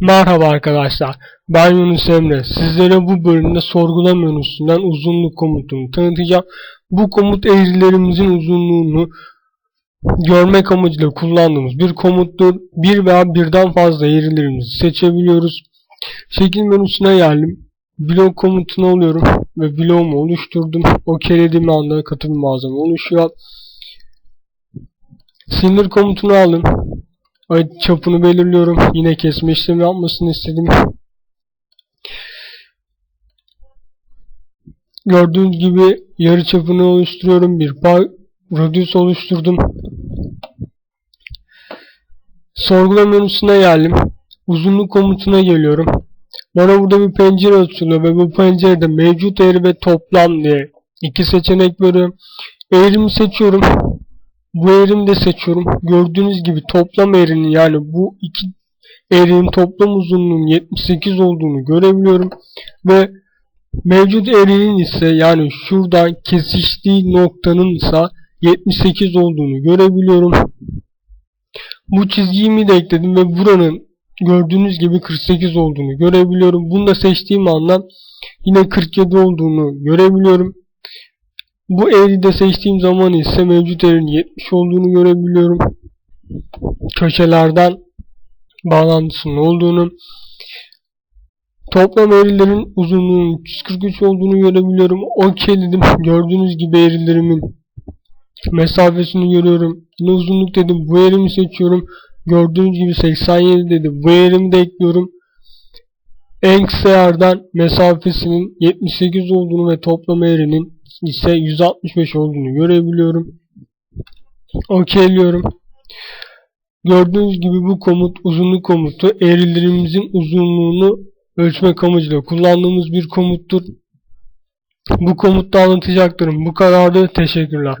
Merhaba arkadaşlar, ben Yunus Emre. Sizlere bu bölümde sorgulama menüsünden uzunluk komutunu tanıtacağım. Bu komut eğrilerimizin uzunluğunu görmek amacıyla kullandığımız bir komuttur. Bir veya birden fazla eğrilerimizi seçebiliyoruz. Şekil menüsüne geldim. Blok komutunu alıyorum ve bloğumu oluşturdum. OK dediğim anda katı bir malzeme oluşuyor. Sinir komutunu aldım. Ay çapını belirliyorum. Yine kesme işlemi yapmasını istedim. Gördüğünüz gibi yarı çapını oluşturuyorum. Bir pay radius oluşturdum. Sorgulama menüsüne geldim. Uzunluk komutuna geliyorum. Bana burada bir pencere açılıyor ve bu pencerede mevcut eğri ve toplam diye iki seçenek veriyor. Eğrimi seçiyorum. Bu eğrimi de seçiyorum. Gördüğünüz gibi toplam eğrinin yani bu iki eğrinin toplam uzunluğunun 78 olduğunu görebiliyorum. Ve mevcut eğrinin ise yani şuradan kesiştiği noktanın ise 78 olduğunu görebiliyorum. Bu çizgimi de ekledim ve buranın gördüğünüz gibi 48 olduğunu görebiliyorum. Bunu da seçtiğim anda yine 47 olduğunu görebiliyorum. Bu eğri de seçtiğim zaman ise mevcut eğrinin 70 olduğunu görebiliyorum. Köşelerden bağlantısının olduğunu. Toplam eğrilerin uzunluğunun 343 olduğunu görebiliyorum. OK dedim. Gördüğünüz gibi eğrilerimin mesafesini görüyorum. Yine uzunluk dedim. Bu eğrimi seçiyorum. Gördüğünüz gibi 87 dedi. Bu eğrimi de ekliyorum. En kısa yerden mesafesinin 78 olduğunu ve toplam eğrinin ise 165 olduğunu görebiliyorum. OK'liyorum. Gördüğünüz gibi bu komut uzunluk komutu eğrilerimizin uzunluğunu ölçmek amacıyla kullandığımız bir komuttur. Bu komutta anlatacaklarım bu kadardı. Teşekkürler.